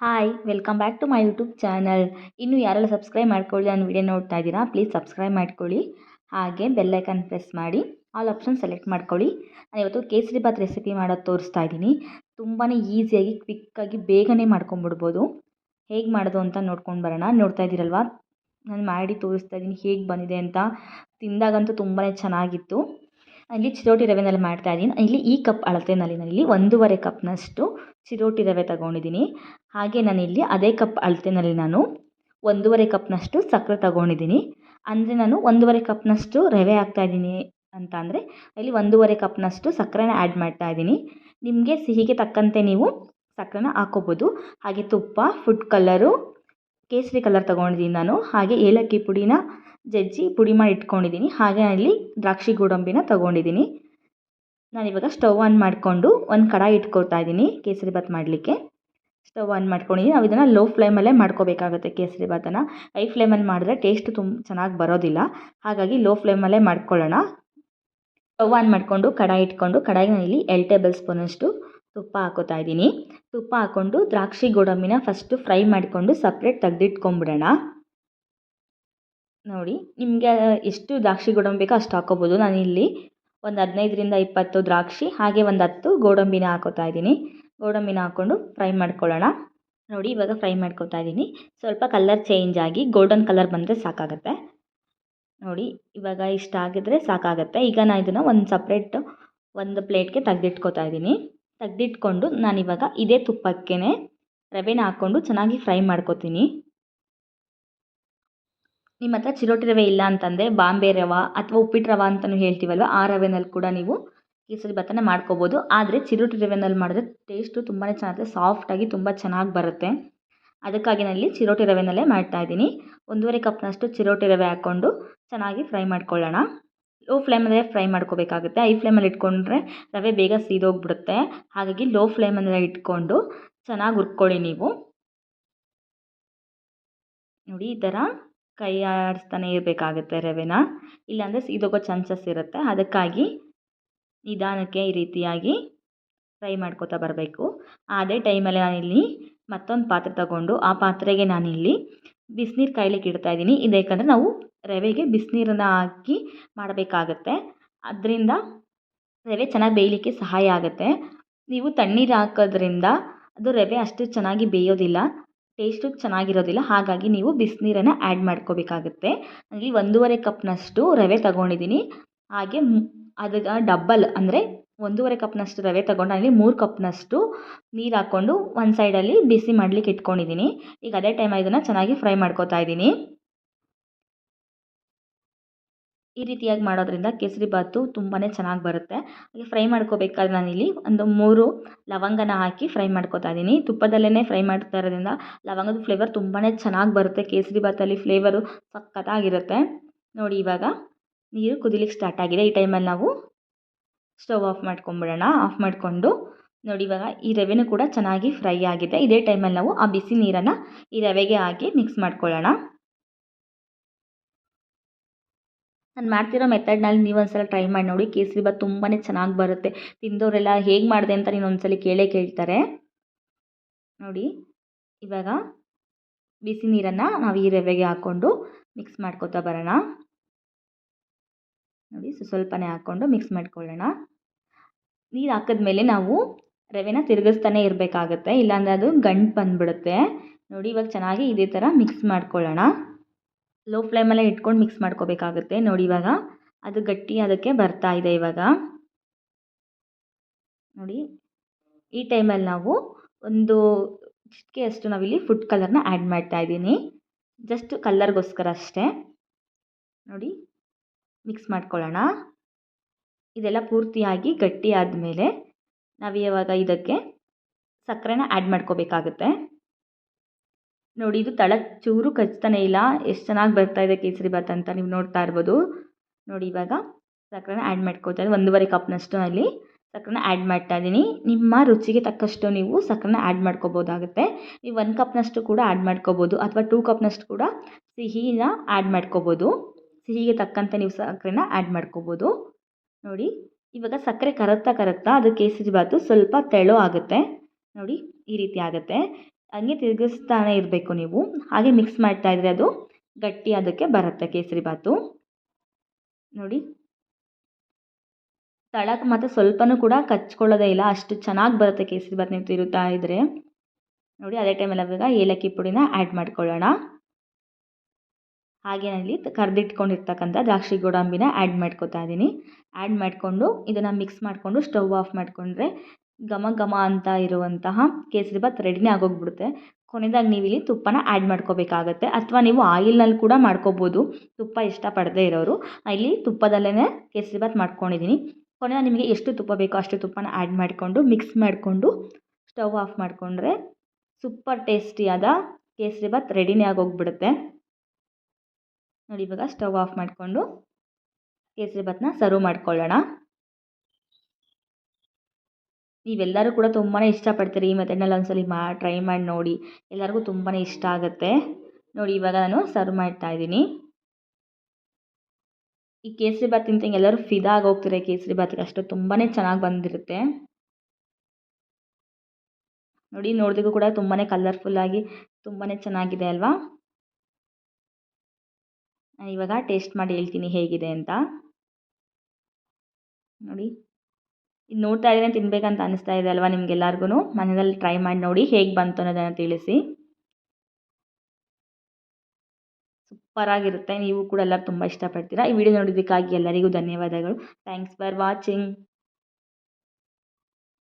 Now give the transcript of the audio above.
Hi welcome back to my YouTube channel ಇನ್ನು ಯಾರೆಲ್ಲ subscribe ಮಾಡ್ಕೊಳ್ಳಿ ನಾನು ವಿಡಿಯೋ ನೋಡ್ತಾ ಇದ್ದೀರಾ ಪ್ಲೀಸ್ ಸಬ್ಸ್ಕ್ರೈಬ್ ಮಾಡ್ಕೊಳ್ಳಿ. ಹಾಗೆ ಬೆಲ್ಲೈಕನ್ ಪ್ರೆಸ್ ಮಾಡಿ ಆಲ್ ಆಪ್ಷನ್ ಸೆಲೆಕ್ಟ್ ಮಾಡ್ಕೊಳ್ಳಿ. ನಾನು ಇವತ್ತು ಕೇಸರಿ ಬಾತ್ ರೆಸಿಪಿ ಮಾಡೋದು ತೋರಿಸ್ತಾ ಇದ್ದೀನಿ. ತುಂಬಾ ಈಸಿಯಾಗಿ ಕ್ವಿಕ್ಕಾಗಿ ಬೇಗನೆ ಮಾಡ್ಕೊಂಬಿಡ್ಬೋದು. ಹೇಗೆ ಮಾಡೋದು ಅಂತ ನೋಡ್ಕೊಂಡು ಬರೋಣ. ನೋಡ್ತಾ ಇದ್ದೀರಲ್ವಾ? ನಾನು ಮಾಡಿ ತೋರಿಸ್ತಾ ಇದ್ದೀನಿ ಹೇಗೆ ಬಂದಿದೆ ಅಂತ. ತಿಂದಾಗಂತೂ ತುಂಬಾ ಚೆನ್ನಾಗಿತ್ತು. ಇಲ್ಲಿ ಚಿರೋಟಿ ರವೆನಲ್ಲಿ ಮಾಡ್ತಾ ಇದ್ದೀನಿ. ಇಲ್ಲಿ ಈ ಕಪ್ ಅಳತೆನಲ್ಲಿ ನಾನಿಲ್ಲಿ ಒಂದೂವರೆ ಕಪ್ನಷ್ಟು ಚಿರೋಟಿ ರವೆ ತಗೊಂಡಿದ್ದೀನಿ. ಹಾಗೆ ನಾನಿಲ್ಲಿ ಅದೇ ಕಪ್ ಅಳತೆನಲ್ಲಿ ನಾನು ಒಂದೂವರೆ ಕಪ್ನಷ್ಟು ಸಕ್ಕರೆ ತಗೊಂಡಿದ್ದೀನಿ. ಅಂದರೆ ನಾನು ಒಂದೂವರೆ ಕಪ್ನಷ್ಟು ರವೆ ಹಾಕ್ತಾ ಇದ್ದೀನಿ ಅಂತ ಅಂದರೆ ಇಲ್ಲಿ ಒಂದೂವರೆ ಕಪ್ನಷ್ಟು ಸಕ್ಕರೆನ ಆ್ಯಡ್ ಮಾಡ್ತಾ ಇದ್ದೀನಿ. ನಿಮಗೆ ಸಿಹಿಗೆ ತಕ್ಕಂತೆ ನೀವು ಸಕ್ಕರೆನ ಹಾಕೋಬೋದು. ಹಾಗೆ ತುಪ್ಪ ಫುಡ್ ಕಲ್ಲರು ಕೇಸರಿ ಕಲರ್ ತಗೊಂಡಿದ್ದೀನಿ ನಾನು. ಹಾಗೆ ಏಲಕ್ಕಿ ಪುಡಿನ ಜಜ್ಜಿ ಪುಡಿ ಮಾಡಿ ಇಟ್ಕೊಂಡಿದ್ದೀನಿ. ಹಾಗೆ ಅಲ್ಲಿ ದ್ರಾಕ್ಷಿ ಗೋಡಂಬಿನ ತೊಗೊಂಡಿದ್ದೀನಿ. ನಾನಿವಾಗ ಸ್ಟವ್ ಆನ್ ಮಾಡಿಕೊಂಡು ಒಂದು ಕಡಾಯಿ ಇಟ್ಕೊಳ್ತಾ ಇದ್ದೀನಿ ಕೇಸರಿ ಬಾತ್ ಮಾಡಲಿಕ್ಕೆ. ಸ್ಟವ್ ಆನ್ ಮಾಡ್ಕೊಂಡಿದ್ದೀನಿ. ನಾವು ಇದನ್ನು ಲೋ ಫ್ಲೇಮಲ್ಲೇ ಮಾಡ್ಕೋಬೇಕಾಗುತ್ತೆ ಕೇಸರಿ ಬಾತನ್ನು ಹೈ ಫ್ಲೇಮಲ್ಲಿ ಮಾಡಿದ್ರೆ ಟೇಸ್ಟ್ ತುಂಬ ಚೆನ್ನಾಗಿ ಬರೋದಿಲ್ಲ. ಹಾಗಾಗಿ ಲೋ ಫ್ಲೇಮಲ್ಲೇ ಮಾಡ್ಕೊಳ್ಳೋಣ. ಸ್ಟವ್ ಆನ್ ಮಾಡಿಕೊಂಡು ಕಡಾಯಿ ಇಟ್ಕೊಂಡು ಕಡಾಯಿಗೆ ಇಲ್ಲಿ ಎರಡು ಟೇಬಲ್ ಸ್ಪೂನಷ್ಟು ತುಪ್ಪ ಹಾಕೋತಾ ಇದ್ದೀನಿ. ತುಪ್ಪ ಹಾಕ್ಕೊಂಡು ದ್ರಾಕ್ಷಿ ಗೋಡಂಬಿನ ಫಸ್ಟು ಫ್ರೈ ಮಾಡಿಕೊಂಡು ಸಪ್ರೇಟ್ ತೆಗ್ದಿಟ್ಕೊಂಬಿಡೋಣ ನೋಡಿ, ನಿಮಗೆ ಎಷ್ಟು ದ್ರಾಕ್ಷಿ ಗೋಡಂಬಿ ಬೇಕೋ ಅಷ್ಟು ಹಾಕ್ಕೋಬೋದು ನಾನಿಲ್ಲಿ ಒಂದು ಹದಿನೈದರಿಂದ ಇಪ್ಪತ್ತು ದ್ರಾಕ್ಷಿ, ಹಾಗೆ ಒಂದು ಹತ್ತು ಗೋಡಂಬಿನ ಹಾಕೋತಾ ಇದ್ದೀನಿ. ಗೋಡಂಬಿನ ಹಾಕ್ಕೊಂಡು ಫ್ರೈ ಮಾಡ್ಕೊಳ್ಳೋಣ. ನೋಡಿ, ಇವಾಗ ಫ್ರೈ ಮಾಡ್ಕೊತಾ ಇದ್ದೀನಿ. ಸ್ವಲ್ಪ ಕಲರ್ ಚೇಂಜ್ ಆಗಿ ಗೋಲ್ಡನ್ ಕಲರ್ ಬಂದರೆ ಸಾಕಾಗುತ್ತೆ. ನೋಡಿ, ಇವಾಗ ಇಷ್ಟ ಆಗಿದ್ರೆ ಸಾಕಾಗುತ್ತೆ. ಈಗ ನಾನು ಇದನ್ನು ಒಂದು ಸಪ್ರೇಟ್ ಒಂದು ಪ್ಲೇಟ್ಗೆ ತೆಗ್ದಿಟ್ಕೊತಾ ಇದ್ದೀನಿ. ತೆಗ್ದಿಟ್ಕೊಂಡು ನಾನಿವಾಗ ಇದೇ ತುಪ್ಪಕ್ಕೇ ರವೆನ ಹಾಕ್ಕೊಂಡು ಚೆನ್ನಾಗಿ ಫ್ರೈ ಮಾಡ್ಕೊತೀನಿ. ನಿಮ್ಮ ಹತ್ರ ಚಿರೋಟಿ ರವೆ ಇಲ್ಲ ಅಂತಂದರೆ ಬಾಂಬೆ ರವೆ ಅಥವಾ ಉಪ್ಪಿಟ್ಟು ರವೆ ಅಂತಲೂ ಹೇಳ್ತೀವಲ್ವ, ಆ ರವೆನಲ್ಲಿ ಕೂಡ ನೀವು ಕೇಸರಿ ಭಾತನ ಮಾಡ್ಕೋಬೋದು. ಆದರೆ ಚಿರೋಟಿ ರವೆನಲ್ಲಿ ಮಾಡಿದ್ರೆ ಟೇಸ್ಟು ತುಂಬಾ ಚೆನ್ನಾಗಿರುತ್ತೆ ಸಾಫ್ಟಾಗಿ ತುಂಬ ಚೆನ್ನಾಗಿ ಬರುತ್ತೆ. ಅದಕ್ಕಾಗಿ ನಲ್ಲಿ ಚಿರೋಟಿ ರವೆನಲ್ಲೇ ಮಾಡ್ತಾ ಇದ್ದೀನಿ. ಒಂದೂವರೆ ಕಪ್ನಷ್ಟು ಚಿರೋಟಿ ರವೆ ಹಾಕ್ಕೊಂಡು ಚೆನ್ನಾಗಿ ಫ್ರೈ ಮಾಡ್ಕೊಳ್ಳೋಣ. ಲೋ ಫ್ಲೇಮಲ್ಲೇ ಫ್ರೈ ಮಾಡ್ಕೋಬೇಕಾಗುತ್ತೆ. ಐ ಫ್ಲೇಮಲ್ಲಿ ಇಟ್ಕೊಂಡ್ರೆ ರವೆ ಬೇಗ ಸೀದೋಗ್ಬಿಡುತ್ತೆ. ಹಾಗಾಗಿ ಲೋ ಫ್ಲೇಮಲ್ಲೇ ಇಟ್ಕೊಂಡು ಚೆನ್ನಾಗಿ ಹುರ್ಕೊಳ್ಳಿ ನೀವು. ನೋಡಿ ಈ ಥರ ಕೈ ಆಡಿಸ್ತಾನೆ ಇರಬೇಕಾಗುತ್ತೆ ರವೆನ. ಇಲ್ಲಾಂದರೆ ಸೀದೋಗೋ ಚಾನ್ಸಸ್ ಇರುತ್ತೆ. ಅದಕ್ಕಾಗಿ ನಿಧಾನಕ್ಕೆ ಈ ರೀತಿಯಾಗಿ ಫ್ರೈ ಮಾಡ್ಕೋತಾ ಬರಬೇಕು. ಅದೇ ಟೈಮಲ್ಲಿ ನಾನಿಲ್ಲಿ ಮತ್ತೊಂದು ಪಾತ್ರೆ ತಗೊಂಡು ಆ ಪಾತ್ರೆಗೆ ನಾನಿಲ್ಲಿ ಬಿಸಿನೀರು ಕಾಯ್ಲಿಕ್ಕೆ ಇಡ್ತಾ ಇದ್ದೀನಿ. ಇದು ಯಾಕಂದರೆ ನಾವು ರವೆಗೆ ಬಿಸಿನೀರನ್ನು ಹಾಕಿ ಮಾಡಬೇಕಾಗತ್ತೆ. ಅದರಿಂದ ರವೆ ಚೆನ್ನಾಗಿ ಬೇಯಲಿಕ್ಕೆ ಸಹಾಯ ಆಗುತ್ತೆ. ನೀವು ತಣ್ಣೀರು ಹಾಕೋದ್ರಿಂದ ಅದು ರವೆ ಅಷ್ಟು ಚೆನ್ನಾಗಿ ಬೇಯೋದಿಲ್ಲ. ಟೇಸ್ಟು ಚೆನ್ನಾಗಿರೋದಿಲ್ಲ, ಹಾಗಾಗಿ ನೀವು ಬಿಸಿನೀರನ್ನು ಆ್ಯಡ್ ಮಾಡ್ಕೋಬೇಕಾಗುತ್ತೆ. ಇಲ್ಲಿ ಒಂದೂವರೆ ಕಪ್ನಷ್ಟು ರವೆ ತಗೊಂಡಿದ್ದೀನಿ ಹಾಗೆ ಅದಕ್ಕೆ ಡಬ್ಬಲ್ ಅಂದರೆ ಒಂದೂವರೆ ಕಪ್ನಷ್ಟು ರವೆ ತಗೊಂಡು ಅಲ್ಲಿ ಮೂರು ಕಪ್ನಷ್ಟು ನೀರು ಹಾಕ್ಕೊಂಡು, ಒಂದು ಸೈಡಲ್ಲಿ ಬಿಸಿ ಮಾಡಲಿಕ್ಕೆ ಇಟ್ಕೊಂಡಿದ್ದೀನಿ ಈಗ ಅದೇ ಟೈಮಲ್ಲಿ ಇದನ್ನು ಚೆನ್ನಾಗಿ ಫ್ರೈ ಮಾಡ್ಕೋತಾ ಇದ್ದೀನಿ ಈ ರೀತಿಯಾಗಿ ಮಾಡೋದ್ರಿಂದ ಕೇಸರಿ ಬಾತು ತುಂಬಾ ಚೆನ್ನಾಗಿ ಬರುತ್ತೆ. ಹಾಗೆ ಫ್ರೈ ಮಾಡ್ಕೋಬೇಕಾದ್ರೆ ನಾನಿಲ್ಲಿ ಒಂದು ಮೂರು ಲವಂಗನ ಹಾಕಿ ಫ್ರೈ ಮಾಡ್ಕೋತಾ ಇದ್ದೀನಿ. ತುಪ್ಪದಲ್ಲೇ ಫ್ರೈ ಮಾಡ್ತಾ ಇರೋದ್ರಿಂದ ಲವಂಗದ ಫ್ಲೇವರ್ ತುಂಬಾ ಚೆನ್ನಾಗಿ ಬರುತ್ತೆ. ಕೇಸರಿ ಬಾತಲ್ಲಿ ಫ್ಲೇವರು ಸಖತ್ತಾಗಿರುತ್ತೆ. ನೋಡಿ ಇವಾಗ ನೀರು ಕುದಿಲಿಕ್ಕೆ ಸ್ಟಾರ್ಟ್ ಆಗಿದೆ. ಈ ಟೈಮಲ್ಲಿ ನಾವು ಸ್ಟವ್ ಆಫ್ ಮಾಡ್ಕೊಂಬಿಡೋಣ. ಆಫ್ ಮಾಡಿಕೊಂಡು ನೋಡಿ ಇವಾಗ ಈ ರವೆನೂ ಕೂಡ ಚೆನ್ನಾಗಿ ಫ್ರೈ ಆಗಿದೆ. ಇದೇ ಟೈಮಲ್ಲಿ ನಾವು ಆ ಬಿಸಿ ನೀರನ್ನು ಈ ರವೆಗೆ ಹಾಕಿ ಮಿಕ್ಸ್ ಮಾಡ್ಕೊಳ್ಳೋಣ. ನಾನು ಮಾಡ್ತಿರೋ ಮೆಥಡ್ನಲ್ಲಿ ನೀವು ಒಂದು ಸಲ ಟ್ರೈ ಮಾಡಿ ನೋಡಿ. ಕೇಸರಿ ಬಾತ್ ತುಂಬಾ ಚೆನ್ನಾಗಿ ಬರುತ್ತೆ. ತಿಂದವರೆಲ್ಲ ಹೇಗೆ ಮಾಡಿದೆ ಅಂತ ನೀನು ಒಂದ್ಸಲ ಕೇಳೇ ಕೇಳ್ತಾರೆ. ನೋಡಿ, ಇವಾಗ ಬಿಸಿ ನೀರನ್ನು ನಾವು ಈ ರವೆಗೆ ಹಾಕ್ಕೊಂಡು ಮಿಕ್ಸ್ ಮಾಡ್ಕೋತಾ ಬರೋಣ. ನೋಡಿ ಸ್ವಲ್ಪನೇ ಹಾಕ್ಕೊಂಡು ಮಿಕ್ಸ್ ಮಾಡ್ಕೊಳ್ಳೋಣ. ನೀರು ಹಾಕಿದ್ಮೇಲೆ ನಾವು ರವೆನ ತಿರುಗಿಸ್ತಾನೆ ಇರಬೇಕಾಗತ್ತೆ. ಇಲ್ಲಾಂದರೆ ಅದು ಗಂಟು ಬಂದುಬಿಡುತ್ತೆ. ನೋಡಿ, ಇವಾಗ ಚೆನ್ನಾಗಿ ಇದೇ ಥರ ಮಿಕ್ಸ್ ಮಾಡ್ಕೊಳ್ಳೋಣ. ಲೋ ಫ್ಲೇಮಲ್ಲೇ ಇಟ್ಕೊಂಡು ಮಿಕ್ಸ್ ಮಾಡ್ಕೋಬೇಕಾಗುತ್ತೆ. ನೋಡಿ ಇವಾಗ, ಅದು ಗಟ್ಟಿ ಅದಕ್ಕೆ ಬರ್ತಾ ಇದೆ ಇವಾಗ. ನೋಡಿ, ಈ ಟೈಮಲ್ಲಿ ನಾವು ಒಂದು ಚಿಟಿಕೆಯಷ್ಟು ನಾವಿಲ್ಲಿ ಫುಡ್ ಕಲರ್ನ ಆ್ಯಡ್ ಮಾಡ್ತಾ ಇದ್ದೀನಿ. ಜಸ್ಟ್ ಕಲ್ಲರ್ಗೋಸ್ಕರ ಅಷ್ಟೇ. ನೋಡಿ ಮಿಕ್ಸ್ ಮಾಡ್ಕೊಳ್ಳೋಣ. ಇದೆಲ್ಲ ಪೂರ್ತಿಯಾಗಿ ಗಟ್ಟಿ ಆದಮೇಲೆ ನಾವು ಇವಾಗ ಇದಕ್ಕೆ ಸಕ್ಕರೆನ ಆ್ಯಡ್ ಮಾಡ್ಕೋಬೇಕಾಗುತ್ತೆ. ನೋಡಿ, ಇದು ತಳ ಚೂರು ಕಚ್ತಾನೆ ಇಲ್ಲ. ಎಷ್ಟು ಚೆನ್ನಾಗಿ ಬರ್ತಾ ಇದೆ ಕೇಸರಿ ಬಾತ್ ಅಂತ ನೀವು ನೋಡ್ತಾ ಇರ್ಬೋದು. ನೋಡಿ, ಇವಾಗ ಸಕ್ಕರೆನ ಆ್ಯಡ್ ಮಾಡ್ಕೋತಾ ಇದ್ದೀನಿ. ಒಂದೂವರೆ ಕಪ್ನಷ್ಟು ಅಲ್ಲಿ ಸಕ್ಕರೆನ ಆ್ಯಡ್ ಮಾಡ್ತಾ ಇದ್ದೀನಿ. ನಿಮ್ಮ ರುಚಿಗೆ ತಕ್ಕಷ್ಟು ನೀವು ಸಕ್ಕರೆನ ಆ್ಯಡ್ ಮಾಡ್ಕೋಬೋದಾಗುತ್ತೆ. ನೀವು ಒನ್ ಕಪ್ನಷ್ಟು ಕೂಡ ಆ್ಯಡ್ ಮಾಡ್ಕೋಬೋದು ಅಥವಾ ಟೂ ಕಪ್ನಷ್ಟು ಕೂಡ ಸಿಹಿನ ಆ್ಯಡ್ ಮಾಡ್ಕೋಬೋದು. ಸಿಹಿಗೆ ತಕ್ಕಂತೆ ನೀವು ಸಕ್ಕರೆನ ಆ್ಯಡ್ ಮಾಡ್ಕೋಬೋದು. ನೋಡಿ, ಇವಾಗ ಸಕ್ಕರೆ ಕರಗ್ತಾ ಕರಗ್ತಾ ಅದು ಕೇಸರಿ ಬಾತು ಸ್ವಲ್ಪ ತೆಳು ಆಗುತ್ತೆ. ನೋಡಿ, ಈ ರೀತಿ ಆಗುತ್ತೆ. ಹಂಗೆ ತಿರುಗಿಸ್ತಾನೆ ಇರಬೇಕು ನೀವು. ಹಾಗೆ ಮಿಕ್ಸ್ ಮಾಡ್ತಾ ಇದ್ರೆ ಅದು ಗಟ್ಟಿ ಅದಕ್ಕೆ ಬರುತ್ತೆ ಕೇಸರಿ ಬಾತು ನೋಡಿ. ತಳಕ್ಕೆ ಮಾತ್ರ ಸ್ವಲ್ಪನೂ ಕೂಡ ಕಚ್ಕೊಳ್ಳೋದೇ ಇಲ್ಲ. ಅಷ್ಟು ಚೆನ್ನಾಗಿ ಬರುತ್ತೆ ಕೇಸರಿ ಬಾತ್ ನೀವು ತಿರುತ್ತಾ ಇದ್ದರೆ ನೋಡಿ, ಅದೇ ಟೈಮಲ್ಲಿ ಅವಾಗ ಏಲಕ್ಕಿ ಪುಡಿನ ಆ್ಯಡ್ ಮಾಡ್ಕೊಳ್ಳೋಣ. ಹಾಗೆ ನಾನಿಲ್ಲಿ ಕರೆದಿಟ್ಕೊಂಡಿರ್ತಕ್ಕಂಥ ದ್ರಾಕ್ಷಿ ಗೋಡಂಬಿನ ಆ್ಯಡ್ ಮಾಡ್ಕೊತಾ ಇದ್ದೀನಿ. ಆ್ಯಡ್ ಮಾಡಿಕೊಂಡು ಇದನ್ನು ಮಿಕ್ಸ್ ಮಾಡಿಕೊಂಡು ಸ್ಟವ್ ಆಫ್ ಮಾಡಿಕೊಂಡ್ರೆ ಘಮ ಘಮ ಅಂತ ಇರುವಂತಹ ಕೇಸರಿಬಾತ್ ರೆಡಿನೇ ಆಗೋಗಿಬಿಡುತ್ತೆ. ಕೊನೆದಾಗಿ ನೀವು ಇಲ್ಲಿ ತುಪ್ಪನ ಆ್ಯಡ್ ಮಾಡ್ಕೋಬೇಕಾಗತ್ತೆ. ಅಥವಾ ನೀವು ಆಯಿಲ್ನಲ್ಲಿ ಕೂಡ ಮಾಡ್ಕೋಬೋದು. ತುಪ್ಪ ಇಷ್ಟಪಡದೇ ಇರೋರು. ಇಲ್ಲಿ ತುಪ್ಪದಲ್ಲೇ ಕೇಸರಿಬಾತ್ ಮಾಡ್ಕೊಂಡಿದ್ದೀನಿ ಕೊನೆ ನಿಮಗೆ ಎಷ್ಟು ತುಪ್ಪ ಬೇಕೋ ಅಷ್ಟು ತುಪ್ಪನ ಆ್ಯಡ್ ಮಾಡಿಕೊಂಡು ಮಿಕ್ಸ್ ಮಾಡಿಕೊಂಡು ಸ್ಟವ್ ಆಫ್ ಮಾಡಿಕೊಂಡ್ರೆ ಸೂಪರ್ ಟೇಸ್ಟಿಯಾದ ಕೇಸರಿಬಾತ್ ರೆಡಿನೇ ಆಗೋಗ್ಬಿಡುತ್ತೆ. ನೋಡಿ ಇವಾಗ ಸ್ಟವ್ ಆಫ್ ಮಾಡಿಕೊಂಡು ಕೇಸರಿಬಾತನ್ನ ಸರ್ವ್ ಮಾಡ್ಕೊಳ್ಳೋಣ. ನೀವೆಲ್ಲರೂ ಕೂಡ ತುಂಬಾ ಇಷ್ಟಪಡ್ತೀರಿ ಈ ಮೆಥಡ್ನಲ್ಲಿ ಒಂದ್ಸಲ ಮಾ ಟ್ರೈ ಮಾಡಿ ನೋಡಿ. ಎಲ್ಲರಿಗೂ ತುಂಬಾ ಇಷ್ಟ ಆಗುತ್ತೆ. ನೋಡಿ, ಇವಾಗ ನಾನು ಸರ್ವ್ ಮಾಡ್ತಾ ಇದ್ದೀನಿ. ಈ ಕೇಸರಿ ಬಾತ್ ತಿಂತ ಎಲ್ಲರೂ ಫಿದಾ ಆಗಿ ಹೋಗ್ತಾರೆ ಕೇಸರಿ ಬಾತ್ಗೆ ಅಷ್ಟು ತುಂಬಾ ಚೆನ್ನಾಗಿ ಬಂದಿರುತ್ತೆ. ನೋಡಿ, ನೋಡಿದಕ್ಕೂ ಕೂಡ ತುಂಬಾ ಕಲರ್ಫುಲ್ಲಾಗಿ ತುಂಬಾ ಚೆನ್ನಾಗಿದೆ ಅಲ್ವಾ? ನಾನು ಇವಾಗ ಟೇಸ್ಟ್ ಮಾಡಿ ಹೇಳ್ತೀನಿ ಹೇಗಿದೆ ಅಂತ. ನೋಡಿ. ಇದು ನೋಡ್ತಾ ಇದ್ರೆ ತಿನ್ಬೇಕಂತ ಅನಿಸ್ತಾ ಇದೆ ಅಲ್ವಾ ನಿಮ್ಗೆಲ್ಲರಿಗೂ ಮನೆಯಲ್ಲಿ ಟ್ರೈ ಮಾಡಿ ನೋಡಿ ಹೇಗೆ ಬಂತು ಅನ್ನೋದನ್ನು ತಿಳಿಸಿ. ಸೂಪರಾಗಿರುತ್ತೆ ನೀವು ಕೂಡ ಎಲ್ಲರೂ ತುಂಬ ಇಷ್ಟಪಡ್ತೀರಾ. ಈ ವಿಡಿಯೋ ನೋಡಿದ್ದಕ್ಕಾಗಿ ಎಲ್ಲರಿಗೂ ಧನ್ಯವಾದಗಳು. Thanks for watching